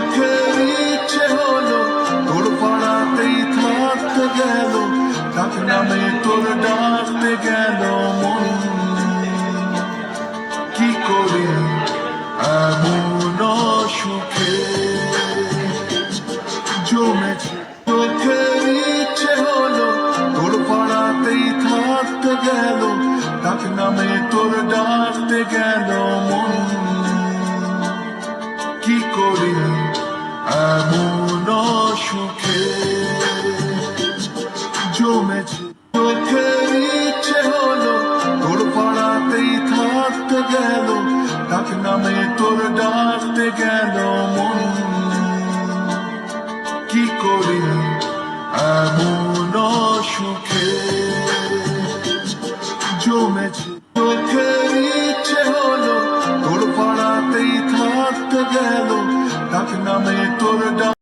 চোখের ইচ্ছে হলো তোর পাড়াতেই থাকতে গেল ডাক নামে তোর ডাকতে গেল মন। কি করি এমন সুখে জমেছে চোখের ইচ্ছে হলো তোর পাড়াতেই থাকতে গেল ডাক নামে তোর গেল করি এমন সুখে। জমেছে চোখের ইচ্ছে হলো, তোর পাড়াতেই থাকতে গেল তাক নামে তোর ডাকতে গেল মন। কি করি এমন সুখে? জমেছে চোখের Farkında mıyım?